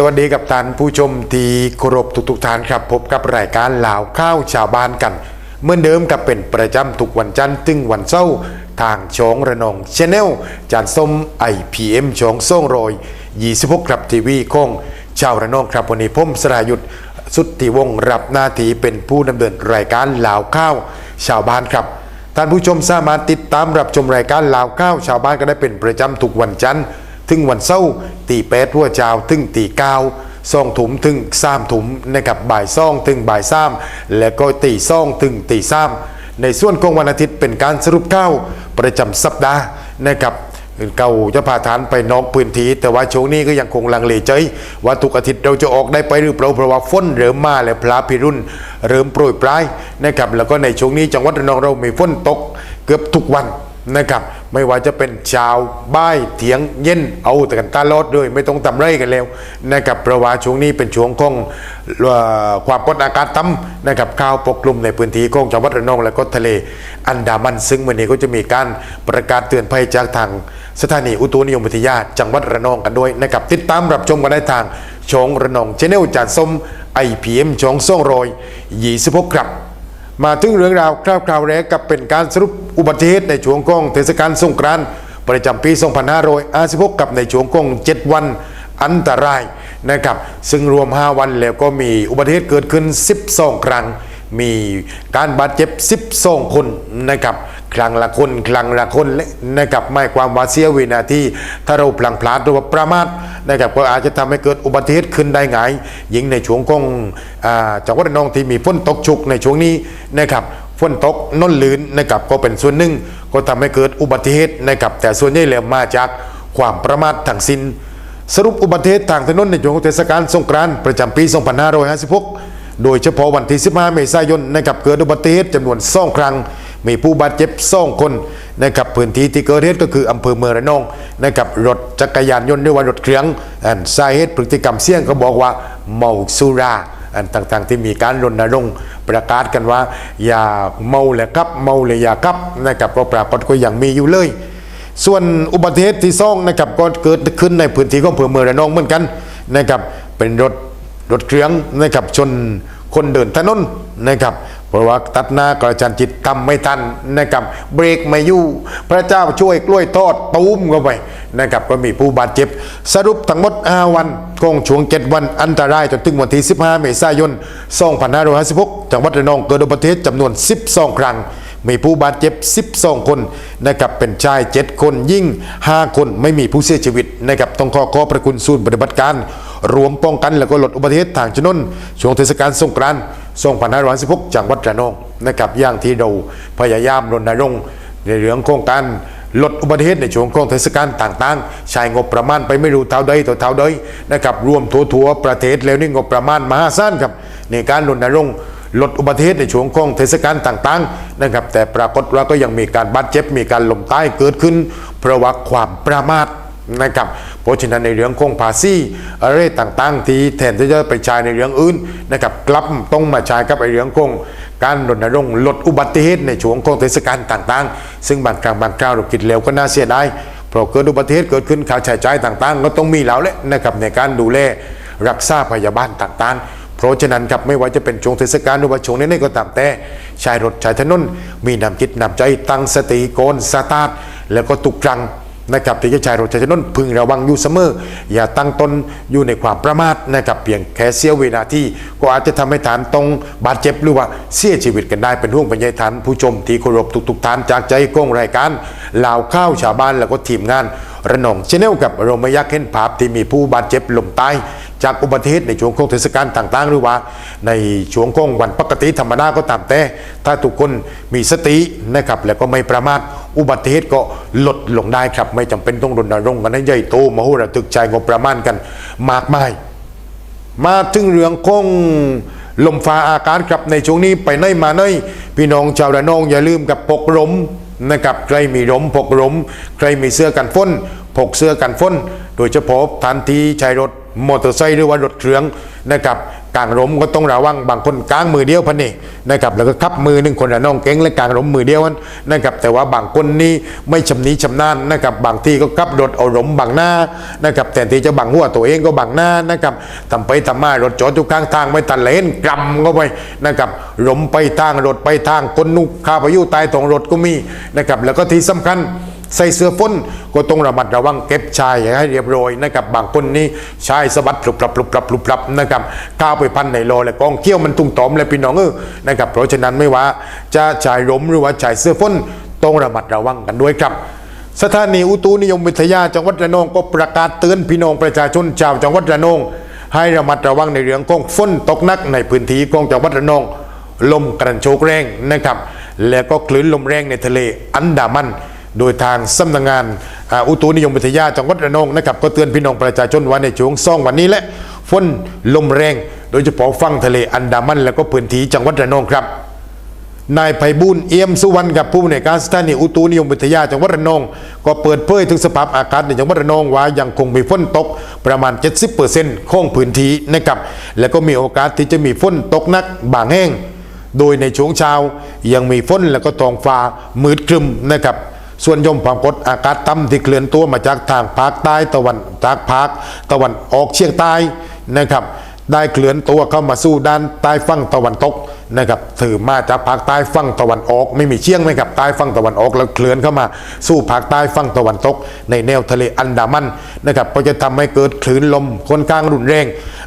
สวัสดีกับท่านผู้ชมที่เคารพทุกๆท่านครับ พบกับรายการลาวข้าวชาวบ้านกันเหมือนเดิมกับเป็นประจำทุกวันจันทร์ถึงวันเสาร์ทางช่องระนองชแนลจานส้มไอพีเอ็มช่องส่งโรย26ครับทีวีคงชาวระนองครับวันนี้ผมสรายุทธสุทธิวงศ์รับหน้าที่เป็นผู้ดำเนินรายการลาวข้าวชาวบ้านครับท่านผู้ชมสามารถติดตามรับชมรายการลาวข้าวชาวบ้านก็ได้เป็นประจำทุกวันจันทร์ ถึงวันเสาร์ตีแปดหัวเจ้าถึงตีเก้าซองถุมถึงสามถุมนะครับบ่ายซองถึงบ่ายซ้ำและก็ตีซองถึงตีซ้ำในส่วนของวันอาทิตย์เป็นการสรุปข้าประจำสัปดาห์นะครับเก่าจะพาฐานไปนอกพื้นที่แต่ว่าช่วงนี้ก็ยังคงลังเลใจว่าทุกอาทิตย์เราจะออกได้ไปหรือเปล่าเพราะว่าฝนเริ่มมาและพลาพิรุณเริ่มโปรยปลายนะครับแล้วก็ในช่วงนี้จังหวัดระนองเรามีฝนตกเกือบทุกวัน นะครับ ไม่ว่าจะเป็นชาวบ้ายเถียงเย็นเอาแต่กันตาลอดด้วย ไม่ต้องทำไรกันแล้วนะครับเพราะว่าช่วงนี้เป็นช่วงของความกดอากาศต่ำนะครับข้าวปกคลุมในพื้นที่ของจังหวัดระนองและก็ทะเลอันดามัน ซึ่งวันนี้ก็จะมีการประกาศเตือนภัยจากทางสถานีอุตุนิยมวิทยาจังหวัดระนองกันด้วยนะครับติดตามรับชมกันได้ทางช่องระนองชแนลจานส้มไอพีเอ็มช่องส่งโรยยี่สิบหกครับ มาถึงเรื่องราวคร่าวๆแรกกับเป็นการสรุปอุบัติเหตุในช่วงกองเทศกาลสงกรานต์ประจำปี 2556 กับในช่วงกอง 7 วันอันตรายนะครับ ซึ่งรวม 5 วันแล้วก็มีอุบัติเหตุเกิดขึ้น 12 ครั้ง มีการบาดเจ็บ 12 คนนะครับ ครั้งละคนครั้งละคนนะครับไม่ความว่าเสียวินาทีถ้าเราพลังพลาดหรือว่าประมาทนะครับก็อาจจะทำให้เกิดอุบัติเหตุขึ้นได้ง่ายยิ่งในช่วงของจังหวัดนองที่มีฝนตกชุกในช่วงนี้นะครับฝนตกนนลื่นนะครับก็เป็นส่วนหนึ่ง ก็ทำให้เกิดอุบัติเหตุนะครับแต่ส่วนใหญ่แล้วมาจากความประมาททั้งสิ้นสรุปอุบัติเหตุทางถนนในช่วงเทศกาลสงกรานต์ประจำปี 2556 โดยเฉพาะวันที่ 15 เมษายนนะครับเกิดอุบัติเหตุจำนวน2ครั้ง มีผู้บาดเจ็บ2คนนะครับพื้นที่ที่เกิดเหตุก็คืออำเภอเมืองระนองนะครับรถจักรยานยนต์หรือว่ารถเครื่องอันสาเหตุพฤติกรรมเสี่ยงก็บอกว่าเมาสุราอันต่างๆ ที่มีการรณรงค์ประกาศกันว่า อย่าเมาเลยครับเมาเลยอย่าครับนะครับก็ปรากฏก็ยังมีอยู่เลย ส่วนอุบัติเหตุที่ซ่องนะครับก็เกิดขึ้นในพื้นที่ของอำเภอเมืองระนองเหมือนกันนะครับเป็นรถรถเครื่องนะครับชนคนเดินถนนนะครับ เพราะว่าตัดหน้ากระจันจิตทำไม่ทันนะครับเบรกไม่อยู่พระเจ้าช่วยกล้วยทอดตูมเข้าไปนะครับก็มีผู้บาดเจ็บ สรุปทั้งหมด 5 วันคงช่วง 7 วันอันตรายจนถึงวันที่ 15 เมษายน 2556 จังหวัดระนองเกิดอุบัติเหตุจำนวน 12 ครั้งมีผู้บาดเจ็บ 12 คนนะครับ เป็นชาย 7 คนยิ่ง 5 คนไม่มีผู้เสียชีวิตนะครับต้องขอขอบพระคุณศูนย์ปฏิบัติการ รวมป้องกันและก็ลดอุบัติเหตุทางถนนช่วงเทศกาลสงกรานต์ 2516จังหวัดระนองนะครับอย่างที่เราพยายามรณรงค์ในเรื่องของการลดอุบัติเหตุในช่วงของเทศกาลต่างๆ ใช้งบประมาณไปไม่รู้เท่าใดต่อเท่าใดนะครับรวมทั่วๆประเทศแล้วนี่งบประมาณมหาศาลครับในการรณรงค์ลดอุบัติเหตุในช่วงของเทศกาลต่างๆนะครับแต่ปรากฏว่าก็ยังมีการบาดเจ็บมีการล้มตายเกิดขึ้นเพราะว่าความประมาท นะครับเพราะฉะนั้นในเรื่องของภาษีอะไรต่างๆ ที่แทนที่จะไปใช้ในเรื่องอื่นนะครับกลับต้องมาใช้กับไอเรื่องของการรณรงค์ลดอุบัติเหตุในช่วงของเทศกาลต่างๆ ซึ่งบางครั้งบางคราวเราคิดแล้วก็น่าเสียดายเพราะเกิดอุบัติเหตุเกิดขึ้นค่าใช้จ่ายต่างๆ ก็ต้องมีแล้วแหละนะครับในการดูแลรักษาพยาบาลต่างๆเพราะฉะนั้นครับไม่ว่าจะเป็นช่วงเทศกาลหรือว่าช่วงนี้ก็ตามแต่ชายรถชายถนนมีนำจิตนำใจตั้งสติโกนสตาร์ทแล้วก็ตุกครั้ง นะครับที่จะชายรถชายถนนพึงระวังอยู่เสมอ อย่าตั้งตนอยู่ในความประมาทนะครับเพียงแค่เสี้ยววินาทีก็อาจจะทำให้ฐานตรงบาดเจ็บหรือว่าเสียชีวิตกันได้เป็นห่วงเป็นใยฐานผู้ชมที่เคารพทุกๆท่านจากใจกงรายการลาวข้าวชาวบ้านแล้วก็ทีมงานระนองชแนลกับโรมยักษ์เห็นภาพที่มีผู้บาดเจ็บลมตายจากอุบัติเหตุในช่วงของเทศกาลต่างๆ หรือว่า ในช่วงของวันปกติธรรมดาก็ตามแต่ ถ้าทุกคนมีสตินะครับแล้วก็ไม่ประมาทอุบัติเหตุก็ลดลงได้ครับ ไม่จำเป็นต้องรณรงค์กันให้ใหญ่โตมโหฬารตึกใจงบประมาณกันมากมาย มาถึงเรื่องของลมฟ้าอากาศครับในช่วงนี้ไปไหนมาไหนพี่น้องชาวระนองอย่าลืมกับปกลมนะครับใครมีลมปกลมใครมีเสื้อกันฝนพกเสื้อกันฝนโดยเฉพาะทันทีใช้รถมอเตอร์ไซค์หรือว่ารถเครื่องนะครับกางร่มก็ต้องระวังบางคนกางมือเดียวพันนี่นะครับแล้วก็คับมือหนึ่งคนละน้องเก่งและกางร่มมือเดียวนั้นนะครับแต่ว่าบางคนนี่ไม่ชำนิชำนาญนะครับบางที่ก็กับรถเอาร่มบังหน้านะครับแต่ที่จะบังหัวตัวเองก็บังหน้านะครับทำไปทำมารถจอดอยู่ข้างทางไม่ตันเลนกรำเข้าไปนะครับร่มไปทางรถไปทางคนนุกข้าพายุตายตรงรถก็มีนะครับแล้วก็ที่สำคัญ ใส่เสื้อฝนก็ต้องระมัดระวังเก็บชายให้เรียบร้อยนะครับบางคนนี่ชายสะบัดปลุบปรับปลุบปรับปลุบปรับนะครับก้าวไปพันในโลและกองเกี้ยวมันตุ้งตอมเลยพี่น้องเออนะครับเพราะฉะนั้นไม่ว่าจะชายร่มหรือว่าชายเสื้อฝนต้องระมัดระวังกันด้วยครับสถานีอุตุนิยมวิทยาจังหวัดระนองก็ประกาศเตือนพี่น้องประชาชนชาวจังหวัดระนอง ให้ระมัดระวังในเรื่องของฝนตกหนักในพื้นที่ของจังหวัดระนอง ลมกระโชกแรงนะครับ แล้วก็คลื่นลมแรงในทะเลอันดามัน โดยทางสำนักงานอ,อุตุนิยมวิทยาจังหวัดระนองนะครับก็เตือนพี่น้องประชาชนว่าในช่วงซ่องวันนี้แหละฝนลมแรง โดยเฉพาะฝั่งทะเลอันดามัน แล้วก็พื้นที่จังหวัดระนองครับนายไพบูลย์เอี่ยมสุวรรณกับผู้ในการสถานีอุตุนิยมวิทยาจังหวัดระนอง ก็เปิดเผยถึงสภาพอากาศในจังหวัดระนองว่ายังคงมีฝนตกประมาณ 70%ของพื้นที่นะครับและก็มีโอกาสที่จะมีฝนตกหนักบางแห้งโดยในช่วงเช้ายังมีฝนแล้วก็ท้องฟ้ามืดครึมนะครับ ส่วนยมความกดอากาศต่ำที่เคลื่อนตัวมาจากทางภาคใต้ตะวันจากภาคตะวันออกเฉียงใต้นะครับ ได้เคลื่อนตัวเข้ามาสู่ด้านใต้ฝั่งตะวันตกนะครับถือมาจากภาคใต้ฝั่งตะวันออก ไม่มีเชียงนะครับใต้ฝั่งตะวันออกแล้วเคลื่อนเข้ามาสู่ภาคใต้ฝั่งตะวันตก ในแนวทะเลอันดามันนะครับก็จะทำให้เกิดคลื่นลมค่อนข้างรุนแรง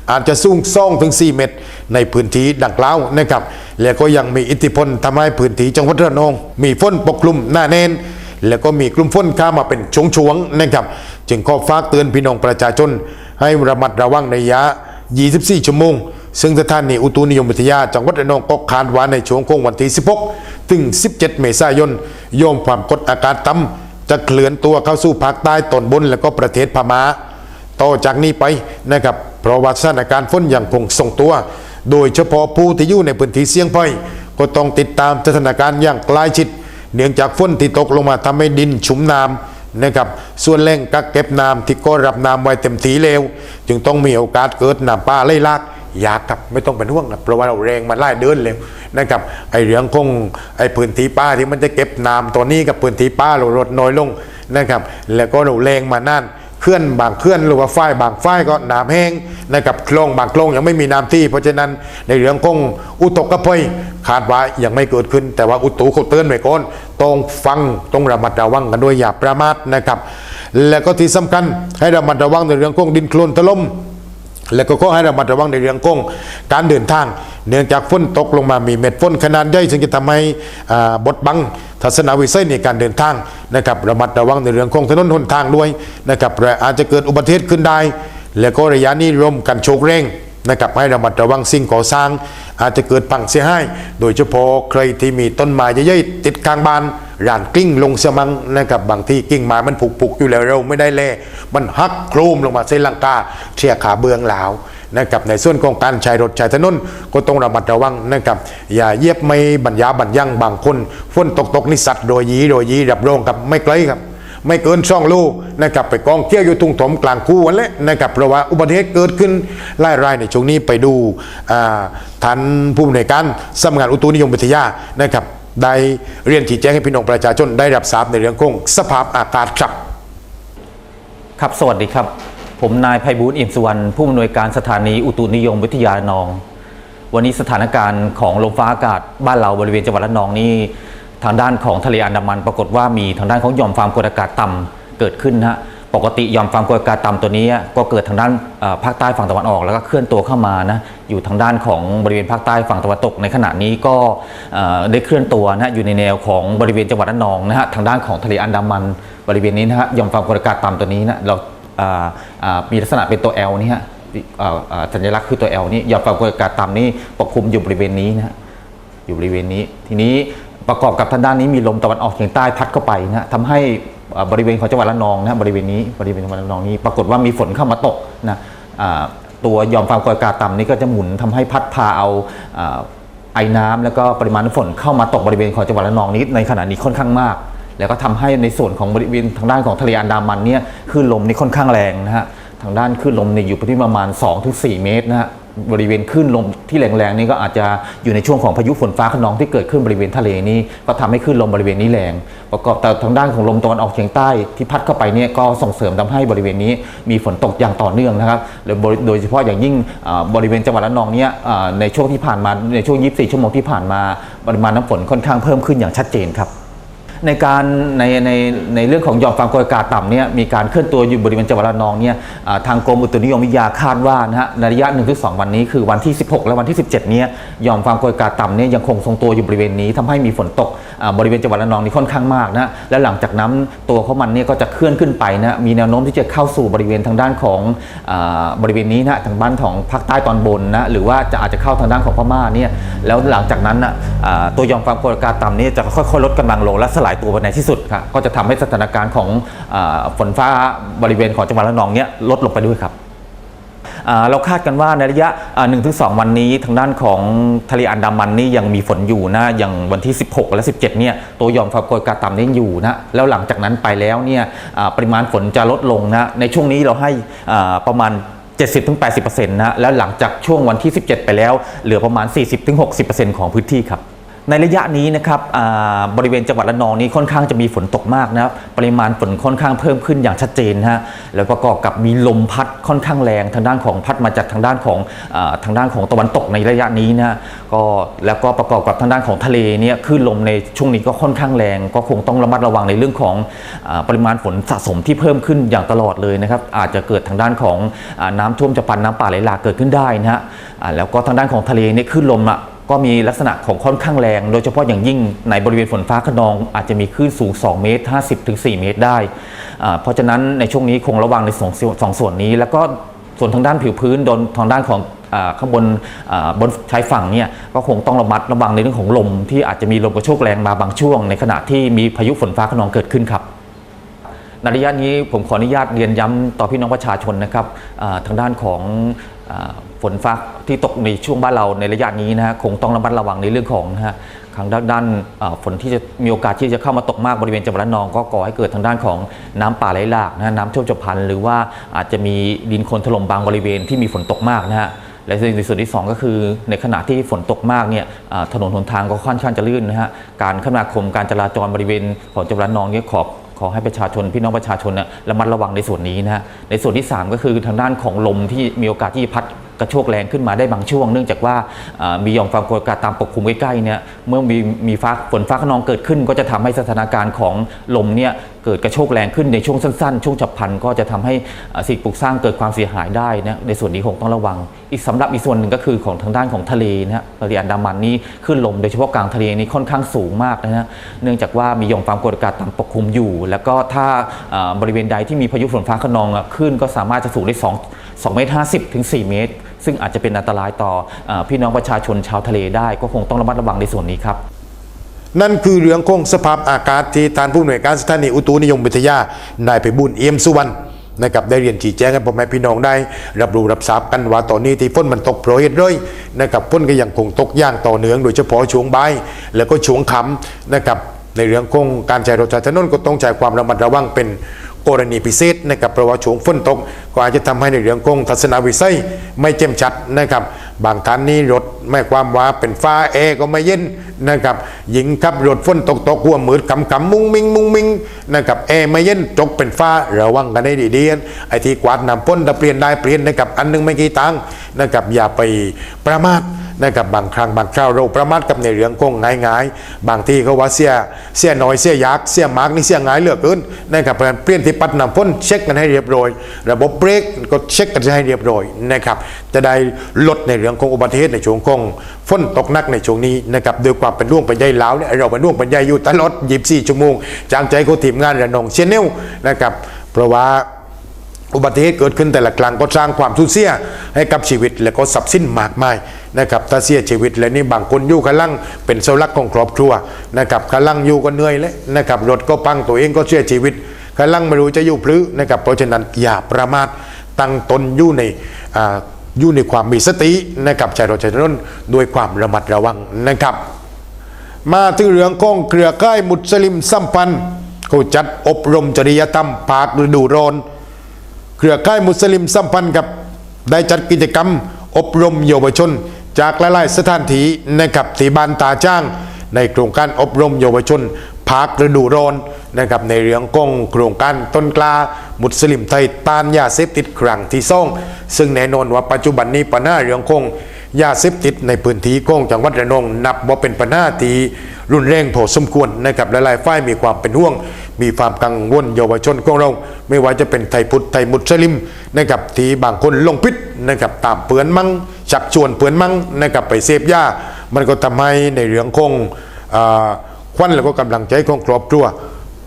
อาจจะสูงซ่องถึง 4 เมตร ในพื้นที่ดังกล่าวนะครับ แล้วก็ยังมีอิทธิพลทำให้พื้นที่จังหวัดระนอง มีฝนปกคลุมหน้าแน่น แล้วก็มีกลุ่มฝนข้ามาเป็นช่วงๆนะครับ จึงขอฝากเตือนพี่น้องประชาชน ให้ระมัดระวังในระยะ 24 ชั่วโมง ซึ่งสถานีอุตุนิยมวิทยาจังหวัดระนองก็คาดว่าในช่วงของวันที่ 16 ถึง 17 เมษายนโยมความกดอากาศต่ำจะเคลื่อนตัวเข้าสู่ภาคใต้ตอนบนและก็ประเทศพม่าต่อจากนี้ไปนะครับเพราะว่าสถานการณ์ฝนยังคงทรงตัว โดยเฉพาะผู้ที่อยู่ในพื้นที่เสี่ยงภัยก็ต้องติดตามสถานการณ์อย่างใกล้ชิด เนื่องจากฝนที่ตกลงมาทำให้ดินชุ่มน้ำนะครับ ส่วนแรงกักเก็บน้ำที่ก็รับน้ำไว้เต็มทีเร็ว จึงต้องมีโอกาสเกิดน้ำป่าไหลหลากยากกับไม่ต้องเป็นห่วงนะเพราะว่าเราแรงมาไล่เดินเร็วนะครับไอเรื่องคงไอพื้นที่ป่าที่มันจะเก็บน้ำตัวนี้กับพื้นที่ป่าเราลดน้อยลงนะครับ แล้วก็เราแรงมานั่น เขื่อนบางเขื่อนหรือว่าฝ้ายบางฝ้ายก็น้ำแห้งนะครับโคลงบางโคลงยังไม่มีน้ำที่ เพราะฉะนั้นในเรื่องของอุตกกระเพยคาดว่ายังไม่เกิดขึ้น แต่ว่าอุตุเขาเตือนไว้ก่อนต้องฟังต้องระมัดระวังกันด้วยอย่าประมาทนะครับ และก็ที่สำคัญให้ระมัดระวังในเรื่องของดินโคลนถล่ม แล้วก็ขอให้ระมัดระวังในเรื่องของการเดินทาง เนื่องจากฝนตกลงมามีเม็ดฝนขนาดใหญ่ซึ่งจะทำให้บดบังทัศนวิสัยในการเดินทางนะครับระมัดระวังในเรื่องของถนนหนทางด้วยนะครับอาจจะเกิดอุบัติเหตุขึ้นได้ แล้วก็ระยะนี้ลมกันโชกเร่ง นะครับให้ระมัดระวังสิ่งก่อสร้าง อาจจะเกิดพังเสียหายโดยเฉพาะใครที่มีต้นไม้ใหญ่ๆติดกลางบ้านร้านกลิ้งลงเสมังนะครับบางที่กิ่งไม้มันผุกๆอยู่แล้วเราไม่ได้แล่มันหักโครมลงมาใส่ลังกาเชียขาเบืองหลาวนะครับในส่วนของการใช้รถใช้ถนนก็ต้องระมัดระวังนะครับอย่าเยียบไม่บรรยาบรรยังบางคนฝนตกตกนี่สัตโดยยีโดยยีรับรองกับไม่ไกลครับ ไม่เกินช่องลูนะครับไปกองเที่ยวอยู่ทุ่งถมกลางคูวันแหละนะครับเพราะว่าอุบัติเหตุเกิดขึ้นไล่รายในช่วงนี้ไปดูอ่าท่านผู้ในวยการสำนักงานอุตุนิยมวิทยานะครับได้เรียนชี้แจงให้พี่น้องประชาชนได้รับทราบในเรื่องของสภาพอากาศครับ ครับสวัสดีครับ ผมนายไพบูลอิมสุวรรณผู้อำนวยการสถานีอุตุนิยมวิทยาระนอง วันนี้สถานการณ์ของลมฟ้าอากาศบ้านเราบริเวณจังหวัดระนองนี่ ทางด้านของทะเลอันดามัน ปรากฏว่ามีทางด้านของหย่อมความกดอากาศต่ำเกิดขึ้นนะฮะปกติหย่อมความกดอากาศต่ำตัวนี้ก็เกิดทางด้านภาคใต้ฝั่งตะวันออก แล้วก็เคลื่อนตัวเข้ามานะอยู่ทางด้านของบริเวณภาคใต้ฝั่งตะวันตก ในขณะนี้ก็ได้เคลื่อนตัวนะอยู่ในแนวของบริเวณจังหวัดระนองนะฮะทางด้านของทะเลอันดามัน บริเวณนี้นะฮะหย่อมความกดอากาศต่ำตัวนี้นะเรามีลักษณะเป็นตัว L นี่ฮะสัญลักษณ์คือตัว L นี่หย่อมความกดอากาศต่ำนี่ปกคลุมอยู่บริเวณนี้นะฮะอยู่บริเวณนี้ ทีนี้ ประกอบกับทางด้านนี้มีลมตะวันออกเฉียงใต้พัดเข้าไปนะฮะทำให้บริเวณของจังหวัดระนองนะบริเวณนี้บริเวณจังหวัดระนองนี้ ปรากฏว่ามีฝนเข้ามาตกนะตัวยอมความกดอากาศต่ำนี้ก็จะหมุนทำให้พัดพาเอาอไอ้น้ำแล้วก็ปริมาณฝนเข้ามาตกบริเวณของจังหวัดระนองนี้ในขณะนี้ค่อนข้างมาก แล้วก็ทำให้ในส่วนของบริเวณทางด้านของทะเลอันดามันเนี่ยคลื่นลมนี่ค่อนข้างแรงนะฮะทางด้านคลื่นลมเนี่ยอยู่ที่ประมาณ 2-4 เมตรนะฮะ บริเวณคลื่นลมที่แรงๆนี่ก็อาจจะอยู่ในช่วงของพายุฝนฟ้าขนองที่เกิดขึ้นบริเวณทะเลนี้ ก็ทำให้คลื่นลมบริเวณนี้แรงประกอบแต่ทางด้านของลมตะวันออกเฉียงใต้ที่พัดเข้าไปเนี่ยก็ส่งเสริมทำให้บริเวณนี้มีฝนตกอย่างต่อเนื่องนะครับโดยโดยเฉพาะอย่างยิ่งบริเวณจังหวัดระนองเนี่ยในช่วงที่ผ่านมาในช่วง 24 ชั่วโมงที่ผ่านมาปริมาณน้ำฝนค่อนข้างเพิ่มขึ้นอย่างชัดเจนครับ ในการในในในเรื่องของหย่อมความกดอากาศต่ำเนี่ยมีการเคลื่อนตัวอยู่บริเวณจังหวัดระนองเนี่ยทางกรมอุตุนิยมวิทยาคาดว่านะฮะในระยะ1-2วันนี้คือวันที่ 16 และวันที่ 17เนี่ยหย่อมความกดอากาศต่ำเนี่ยยังคงทรงตัวอยู่บริเวณนี้ทำให้มีฝนตก บริเวณจังหวัดระนองนี่ค่อนข้างมากนะและหลังจากนั้นตัวของมันเนี่ยก็จะเคลื่อนขึ้นไปนะมีแนวโน้มที่จะเข้าสู่บริเวณทางด้านของอบริเวณนี้นะทางบ้านของภาคใต้ตอนบนนะหรือว่าจะอาจจะเข้าทางด้านของพม่าเนี่ยแล้วหลังจากนั้นนะตัวยอมความกดอากาศต่ำนี่จะค่อยๆลดกำลังลงและสลายตัวไปในที่สุดครับก็จะทำให้สถานการณ์ของอฝนฟ้าบริเวณของจังหวัดระนองเนี่ยลดลงไปด้วยครับ เราคาดกันว่าในระยะหนึ่งถึงสวันนี้ทางด้านของทะเลอันดามันนี่ยังมีฝนอยู่นะอย่างวันที่ 16 และ 17 เนี่ยตัวหย่อมความกดอากาศต่ำนี่อยู่นะแล้วหลังจากนั้นไปแล้วเนี่ยปริมาณฝนจะลดลงนะในช่วงนี้เราให้ประมาณ70-80%นะแล้วหลังจากช่วงวันที่ 17 ไปแล้ว เหลือประมาณ 40-60%ของพื้นที่ครับ ในระยะนี้นะครับบริเวณจังหวัดระนองนี้ค่อนข้างจะมีฝนตกมากนะครับปริมาณฝนค่อนข้างเพิ่มขึ้นอย่างชัดเจนฮะแล้วประกอบกับมีลมพัดค่อนข้างแรงทางด้านของพัดมาจากทางด้านของอทางด้านของตะวันตกในระยะนี้นะก็แล้วก็ประกอบกับทางด้านของทะเลเนี่ยคลื่นลมในช่วงนี้ก็ค่อนข้างแรง ก็คงต้องระมัดระวังในเรื่องของอปริมาณฝนสะสมที่เพิ่มขึ้นอย่างตลอดเลยนะครับอาจจะเกิดทางด้านของอน้ำท่วมจะปันน้ำป่าไหลหลากเกิดขึ้นได้นะฮะแล้วก็ทางด้านของทะเลเนี่ยคลื่นลมอะก็มีลักษณะของค่อนข้างแรง โดยเฉพาะอย่างยิ่งในบริเวณฝนฟ้าขนอง อาจจะมีคลื่นสูง 2 เมตร 50ถึง4เมตรได้ เพราะฉะนั้นในช่วงนี้คงระวังในสองสองส่วนนี้ แล้วก็ส่วนทางด้านผิวพื้นโดนทางด้านของอข้างบนบนชายฝั่งเนี่ยก็คงต้องระมัดระวังในเรื่องของลม ที่อาจจะมีลมกระโชกแรงมาบางช่วง ในขณะที่มีพายุฝนฟ้าขนองเกิดขึ้นครับในระยะนี้ผมขออนุญาตเรียนย้ำต่อพี่น้องประชาชนนะครับทางด้านของ ฝนฟ้าที่ตกในช่วงบ้านเราในระยะนี้นะฮะคงต้องระมัดระวังในเรื่องของนะฮะทางด้านานฝนที่จะมีโอกาสที่จะเข้ามาตกมากบริเวณจังหวัดนอง ก็ก่อให้เกิดทางด้านของน้ำป่าไหลหลากนะฮะน้ำท่วมฉับพลันหรือว่าอาจจะมีดินโคลนถล่มบางบริเวณที่มีฝนตกมากนะฮะและในส่วนที่ 2 ก็คือในขณะที่ฝนตกมากเนี่ยถนนหนทางก็ค่อนข้างจะลื่นนะฮะการคมนาคมการจราจรบริเวณของจังหวัดนองเนี่ยขอ ขอให้ประชาชนพี่น้องประชาชนเนี่ยระมัดระวังในส่วนนี้นะฮะในส่วนที่ 3 ก็คือทางด้านของลมที่มีโอกาสที่พัดกระโชกแรงขึ้นมาได้บางช่วง เนื่องจากว่ามีหย่อมความกดอากาศตามปกคลุมใกล้ๆเนี่ยเมื่อมีมีฟ้าฝนฟ้าขนองเกิดขึ้น ก็จะทำให้สถานการณ์ของลมเนี่ย เกิดกระโชกแรงขึ้นในช่วงสั้นๆ ช่วงฉับพลันก็จะทำให้สิ่งปลูกสร้างเกิดความเสียหายได้นะในส่วนนี้คงต้องระวัง อีกสำหรับอีกส่วนหนึ่งก็คือของทางด้านของทะเลนะฮะทะเลอันดามันนี่ขึ้นลมโดยเฉพาะกลางทะเลนี่ค่อนข้างสูงมากนะฮะเนื่องจากว่ามีหย่อมความกดอากาศต่ำปกคลุมอยู่ แล้วก็ถ้าบริเวณใดที่มีพายุฝนฟ้าขนองอะคลื่นก็สามารถจะสูงได้2 2เมตร50ถึง4เมตร ซึ่งอาจจะเป็นอันตรายต่ออพี่น้องประชาชนชาวทะเลได้ก็คงต้องระมัดระวังในส่วนนี้ครับ นั่นคือเรื่องของสภาพอากาศที่ทานผู้หน่วยการสถานีอุตุนิยมวิทยานายไปบุญเอี่ยมสุวรรณนะครับได้เรียนชี้แจงให้พ่อแม่พี่น้องได้ รับรู้รับทราบกันว่าตอนนี้ที่ฝนมันตกโปรยเลยนะครับฝนก็ยังคงตกอย่างต่อเนื่องโดยเฉพาะช่วงบ่ายแล้วก็ช่วงค่ำนะครับในเรื่องของการใช้รถใช้ถนนก็ต้องใช้ความระมัดระวังเป็นกรณีพิเศษนะครับเพราะว่าช่วงฝนตกก็อาจจะทำให้ในเรื่องของทัศนวิสัยไม่เจ่มชัดนะครับ บางท่านนี่รถไม่ความว่าเป็นฟ้าแอก็ไม่เย็นนะครับหญิงขับรถฝนตกตกหัวมืดกำกำมุงมิงมุงมิงนะครับแอไม่เย็นตกเป็นฟ้าระวังกันให้ดีๆไอ้ที่กวาดน้ำพ่นถ้าเปลี่ยนได้เปลี่ยนนะครับอันหนึงไม่กี่ตังค์นะครับอย่าไปประมาท นะครับบางครั้งบางคราวเราประมาทกับในเรื่องกงง่ายๆ บางทีเขาว่าเสียเสียน้อยเสียยากเสียมากนี่เสียง่ายเหลือเกินนะครับเพราะฉะนั้นเปลี่ยนที่ปัดน้ำพ่นเช็คกันให้เรียบร้อย ระบบเบรกก็เช็คกันให้เรียบร้อยนะครับจะได้ลดในเรื่องของอุบัติเหตุในช่วงของฝนตกหนักในช่วงนี้นะครับด้วยความเป็นร่วงเป็นใยลาวเนี่ยเราเป็นร่วงเป็นใยอยู่ตลอด24ชั่วโมงจางใจเขาทีมงานระนองเชนเนลนะครับเพราะว่า อุบัติเหตุเกิดขึ้นแต่ละครั้งก็สร้างความสูญเสียให้กับชีวิตและก็ทรัพย์สินมากมายนะครับถ้าเสียชีวิตแล้วนี่บางคนอยู่กำลังเป็นเสาหลักของครอบครัวนะครับกำลังอยู่ก็เหนื่อยแล้วนะครับรถก็พังตัวเองก็เสียชีวิตกำลังไม่รู้จะอยู่พลือนะครับเพราะฉะนั้นอย่าประมาทตั้งตนอยู่ในอ่าอยู่ในความมีสตินะครับใช้รถใช้ถนนด้วยความระมัดระวังนะครับ มาถึงเรื่องของเครือข่ายมุสลิมสัมพันธ์เขาจัดอบรมจริยธรรมภาคฤดูร้อน เครือข่ายมุสลิมสัมพันธ์กับได้จัดกิจกรรม อบรมเยาวชน จากหลายๆสถานที่นะครับที่บ้านตาจ้าง ในโครงการอบรมเยาวชนภาคฤดูร้อนนะครับในเรื่องกองโครงการต้นกล้า มุสลิมไทยต้านยาเสพติดครั้งที่สองซึ่งแน่นอนว่าปัจจุบันนี้ปัญหาเรื่องของยาเสพติดในพื้นที่ของจังหวัดระนองนับว่าเป็นปัญหาที่รุนแรงพอสมควรนะครับหลายๆฝ่ายมีความเป็นห่วง มีความกังวลเยาวชนของเรา ไม่ว่าจะเป็นไทยพุทธไทยมุสลิมนะครับที่บางคนลงพิษนะครับตามเปือนมั่งชักชวนเปือนมั่งนะครับไปเสพยา มันก็ทำให้ในเรื่องของควันแล้วก็กำลังใจของครอบครัว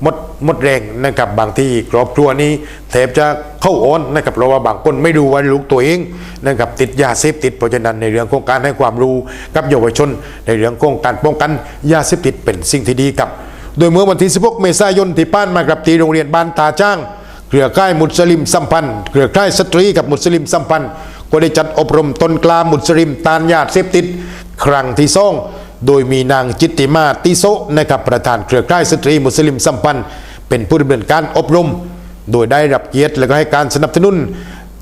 หมดหมดแรงนะครับบางที่ครอบครัวนี้แทบจะเข้าโอนนะครับเพราะว่าบางคนไม่รู้ว่าลูกตัวเองนะครับติดยาเสพติดเพราะฉะนั้นในเรื่องของการให้ความรู้กับเยาวชน ในเรื่องของการป้องกันยาเสพติดเป็นสิ่งที่ดีครับ โดยเมื่อวันที่ 16 เมษายนที่ผ่านมากับที่โรงเรียนบ้านตาจ้าง เครือข่ายมุสลิมสัมพันธ์ เครือข่ายสตรีกับมุสลิมสัมพันธ์ ก็ได้จัดอบรมตนกลามุสลิมตานยาเสพติด ครั้งที่สองโดยมีนางจิตติมาติโซนะครับประธานเครือข่ายสตรีมุสลิมสัมพันธ์ เป็นผู้ดำเนินการอบรม โดยได้รับเกียรติและก็ให้การสนับสนุน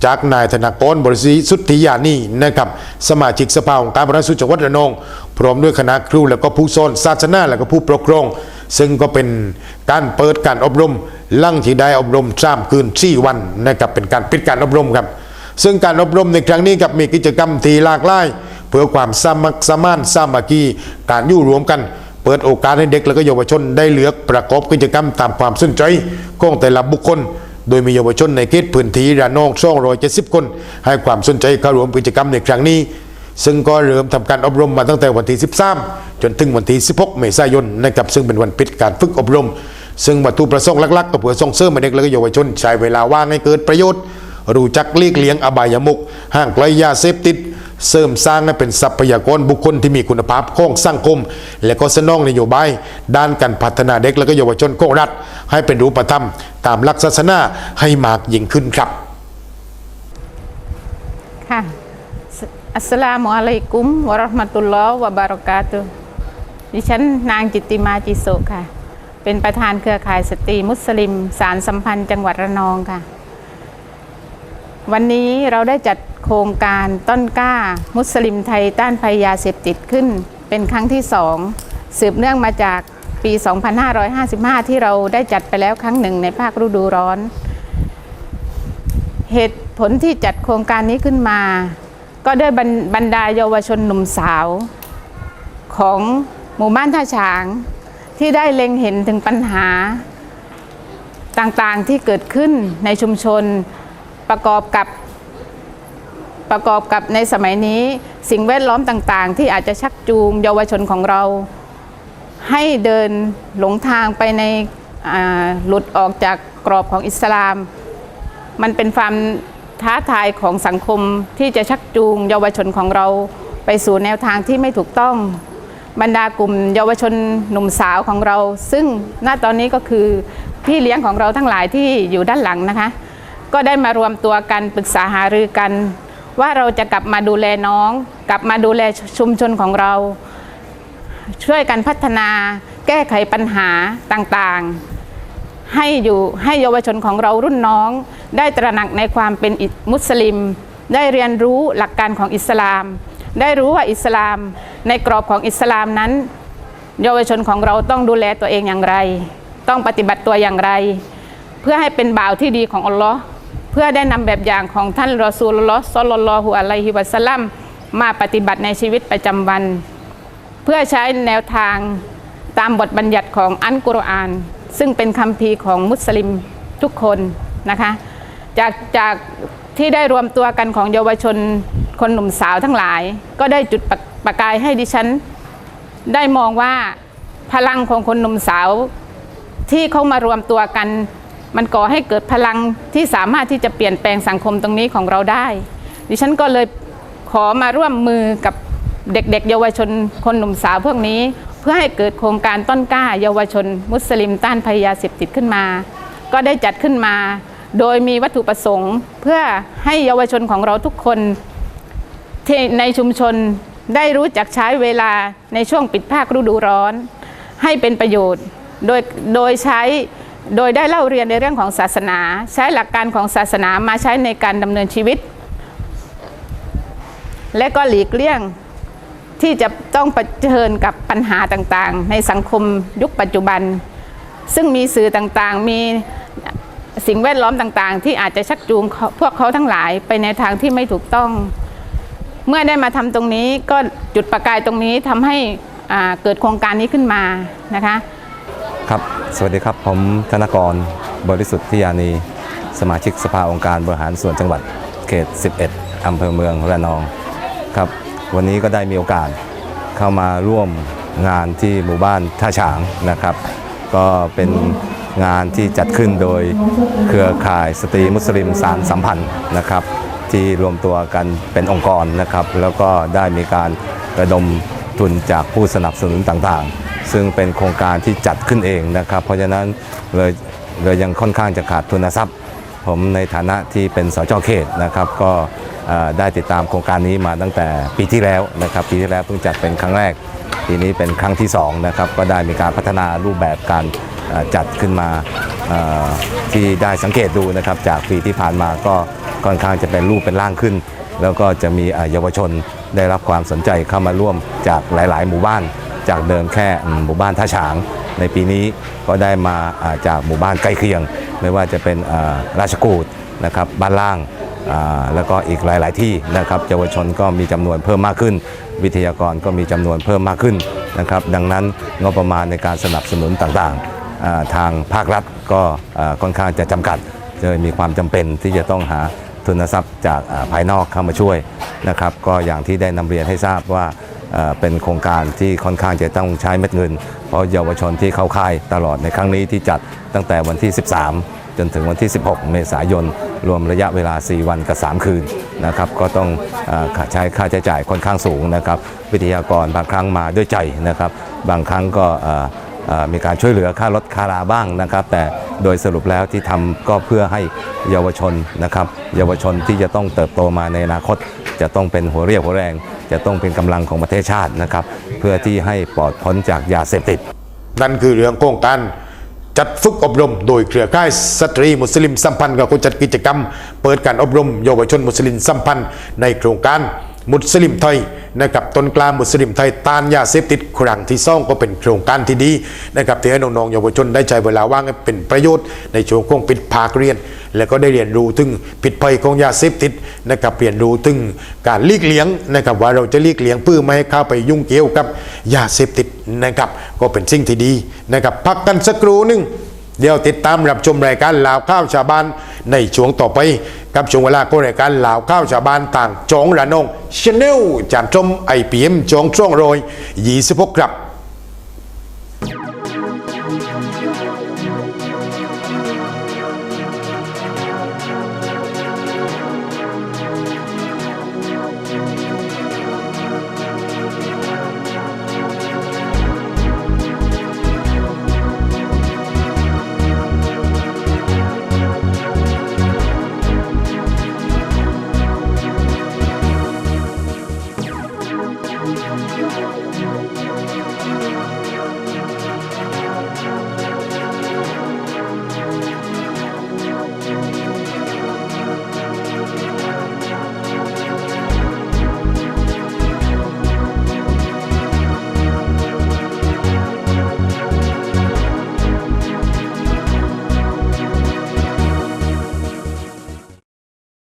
จากนายธนากรบริสุทธิยานีนะครับสมาชิกสภาองค์การบริหารส่วนจังหวัดระนอง พร้อมด้วยคณะครูและก็ผู้สอนศาสนาและก็ผู้ปกครอง ซึ่งก็เป็นการเปิดการอบรมลังที่ได้อบรมสามคืนสี่วันนะครับเป็นการปิดการอบรมครับ ซึ่งการอบรมในครั้งนี้กับมีกิจกรรมที่หลากหลาย เพื่อความสามัคสมานสามัคคีการอยู่รวมกัน เปิดโอกาสให้เด็กและก็เยาวชนได้เลือกประกอบกิจกรรมตามความสนใจของแต่ละบุคคลโดยมีเยาวชนในเขตพื้นที่ระนอง270คน ให้ความสนใจเข้าร่วมกิจกรรมในครั้งนี้ ซึ่งก็เริ่มทำการอบรมมาตั้งแต่วันที่ 13 จนถึงวันที่ 16 เมษายนนะครับซึ่งเป็นวันปิดการฝึกอบรม ซึ่งวัตถุประสงค์หลักๆ ก็เพื่อส่งเสริมเด็กและก็เยาวชนใช้เวลาว่างให้เกิดประโยชน์ รู้จักเลีกเลี้ยงอบายมุกห่างไกลยาเสพติด เสริมสร้างให้เป็นทรัพยากรบุคคลที่มีคุณภาพของสังคม และก็สนองนโยบาย ด้านการพัฒนาเด็กและก็เยาวชนของรัฐ ให้เป็นรูปธรรม ตามหลักศาสนาให้มากยิ่งขึ้นครับค่ะ อัสลามุอะลัยกุมวะราะห์มะตุลลอฮ์วะบารอกาตุดิฉันนางจิตติมาจิโสค่ะ เป็นประธานเครือข่ายสตรีมุสลิม สารสัมพันธ์จังหวัดระนองค่ะ วันนี้เราได้จัดโครงการต้นกล้า มุสลิมไทยต้านภัยยาเสพติดขึ้น เป็นครั้งที่สองสืบเนื่องมาจากปี 2555 ที่เราได้จัดไปแล้วครั้งหนึ่งในภาคฤดูร้อน เหตุผลที่จัดโครงการนี้ขึ้นมา ก็ด้วยบรรบรรดาเยาวชนหนุ่มสาว ของหมู่บ้านท่าฉางที่ได้เล็งเห็นถึงปัญหาต่างๆที่เกิดขึ้นในชุมชนประกอบกับประกอบกับในสมัยนี้สิ่งแวดล้อมต่างๆ ที่อาจจะชักจูงเยาวชนของเรา ให้เดินหลงทางไปในหลุดออกจากกรอบของอิสลาม มันเป็นความ ท้าทายของสังคมที่จะชักจูงเยาวชนของเราไปสู่แนวทางที่ไม่ถูกต้อง บรรดากลุ่มเยาวชนหนุ่มสาวของเรา ซึ่งณตอนนี้ก็คือพี่เลี้ยงของเราทั้งหลายที่อยู่ด้านหลังนะคะ ก็ได้มารวมตัวกันปรึกษาหารือกัน ว่าเราจะกลับมาดูแลน้อง กลับมาดูแลชุมชนของเรา ช่วยกันพัฒนาแก้ไขปัญหาต่างๆ ให้อยู่ให้เยาวชนของเรารุ่นน้อง ได้ตระหนักในความเป็นมุสลิม ได้เรียนรู้หลักการของอิสลาม ได้รู้ว่าอิสลาม ในกรอบของอิสลามนั้น เยาวชนของเราต้องดูแลตัวเองอย่างไร ต้องปฏิบัติตัวอย่างไร เพื่อให้เป็นบ่าวที่ดีของอัลลอฮ์เพื่อได้นำแบบอย่างของท่านรอซูลลลอฮ์ศ็อลลัลลอฮุอะลัยฮิวะสัลลัมมาปฏิบัติในชีวิตประจำวัน เพื่อใช้แนวทางตามบทบัญญัติของอันกุรอาน ซึ่งเป็นคำพีร์ของมุสลิมทุกคนนะคะ จากจากที่ได้รวมตัวกันของเยาวชนคนหนุ่มสาวทั้งหลาย ก็ได้จุดประประกายให้ดิฉัน ได้มองว่าพลังของคนหนุ่มสาว ที่เขามารวมตัวกัน มันก่อให้เกิดพลังที่สามารถที่จะเปลี่ยนแปลงสังคมตรงนี้ของเราได้ ดิฉันก็เลยขอมาร่วมมือกับเด็กๆ เยาวชนคนหนุ่มสาวพวกนี้ เพื่อให้เกิดโครงการต้นกล้า เยาวชน มุสลิมต้านภัยยาเสพติดขึ้นมา ก็ได้จัดขึ้นมา โดยมีวัตถุประสงค์เพื่อให้เยาวชนของเราทุกคนในชุมชนได้รู้จักใช้เวลาในช่วงปิดภาคฤดูร้อน ให้เป็นประโยชน์ โดยโดยใช้โดยได้เล่าเรียนในเรื่องของศาสนา ใช้หลักการของศาสนามาใช้ในการดำเนินชีวิต และก็หลีกเลี่ยงที่จะต้องเผชิญกับปัญหาต่างๆ ในสังคมยุคปัจจุบัน ซึ่งมีสื่อต่างๆ มี สิ่งแวดล้อมต่างๆ ที่อาจจะชักจูงพวกเขาทั้งหลายไปในทางที่ไม่ถูกต้อง เมื่อได้มาทำตรงนี้ก็จุดประกายตรงนี้ทำให้เกิดโครงการนี้ขึ้นมานะคะครับ สวัสดีครับ ผมธนกรบริสุทธิ์ทิยานี สมาชิกสภาองค์การบริหารส่วนจังหวัดเขต 11 อำเภอเมืองระนองครับ วันนี้ก็ได้มีโอกาสเข้ามาร่วมงานที่หมู่บ้านท่าฉางนะครับ ก็เป็น งานที่จัดขึ้นโดยเครือข่ายสตรีมุสลิมสารสัมพันธ์นะครับ ที่รวมตัวกันเป็นองค์กรนะครับ แล้วก็ได้มีการระดมทุนจากผู้สนับสนุนต่างๆ ซึ่งเป็นโครงการที่จัดขึ้นเองนะครับ เพราะฉะนั้นเลยเลยยังค่อนข้างจะขาดทุนทรัพย์ ผมในฐานะที่เป็นสจเขตนะครับ ก็ได้ติดตามโครงการนี้มาตั้งแต่ปีที่แล้วนะครับปีที่แล้วเพิ่งจัดเป็นครั้งแรกปีนี้เป็นครั้งที่สองนะครับก็ได้มีการพัฒนารูปแบบการ จัดขึ้นมาที่ได้สังเกตดูนะครับจากปีที่ผ่านมาก็ค่อนข้างจะเป็นรูปเป็นร่างขึ้น แล้วก็จะมีเยาวชนได้รับความสนใจเข้ามาร่วมจากหลาย ๆ หมู่บ้าน จากเดิมแค่หมู่บ้านท่าฉาง ในปีนี้ก็ได้มาจากหมู่บ้านใกล้เคียง ไม่ว่าจะเป็นราชกูดนะครับบ้านล่างแล้วก็อีกหลาย ๆ ที่นะครับเยาวชนก็มีจำนวนเพิ่มมากขึ้น วิทยากรก็มีจำนวนเพิ่มมากขึ้นนะครับดังนั้นงบประมาณในการสนับสนุนต่าง ๆ ทางภาครัฐก็ค่อนข้างจะจำกัดเลยมีความจำเป็นที่จะต้องหาทุนทรัพย์จากภายนอกเข้ามาช่วยนะครับก็อย่างที่ได้นำเรียนให้ทราบว่าเป็นโครงการที่ค่อนข้างจะต้องใช้เม็ดเงิน เพราะเยาวชนที่เข้าค่ายตลอดในครั้งนี้ที่จัดตั้งแต่วันที่ 13 จนถึงวันที่ 16 เมษายน รวมระยะเวลา 4 วันกับ 3 คืนนะครับก็ต้องอใช้ค่าใช้จ่ายค่อนข้างสูงนะครับวิทยากรบางครั้งมาด้วยใจนะครับบางครั้งก็ มีการช่วยเหลือค่ารถคาราบ้างนะครับ แต่โดยสรุปแล้วที่ทำก็เพื่อให้เยาวชนนะครับ เยาวชนที่จะต้องเติบโตมาในอนาคต จะต้องเป็นหัวเรียวหัวแรง จะต้องเป็นกำลังของประเทศชาตินะครับ เพื่อที่ให้ปลอดพ้นจากยาเสพติด นั่นคือเรื่องโครงการจัดฝึกอบรมโดยเครือข่ายสตรีมุสลิมสัมพันธ์กับคนจัดกิจกรรม เปิดการอบรมเยาวชนมุสลิมสัมพันธ์ในโครงการ มุสลิมไทยนะครับต้นกล้ามุสลิมไทยต้านยาเสพติดครั้งที่สองก็เป็นโครงการที่ดีนะครับที่ให้น้องๆเยาวชนได้ใช้เวลาว่างเป็นประโยชน์ในช่วงของปิดภาคเรียน และก็ได้เรียนรู้ถึงผิดภัยของยาเสพติดนะครับเรียนรู้ถึงการลีกเลี่ยงนะครับว่าเราจะลีกเลี่ยงเพื่อไม่ให้เข้าไปยุ่งเกี่ยวกับยาเสพติดนะครับก็เป็นสิ่งที่ดีนะครับพักกันสักครู่หนึง เดี๋ยวติดตามรับชมรายการลาวข้าวชาวบ้านในช่วงต่อไป กับช่วงเวลาของรายการลาวข้าวชาวบ้านต่างจองระนองชาแนลจานจมไอพีเอ็มจองช่วงโรยยี่สิบหกครับ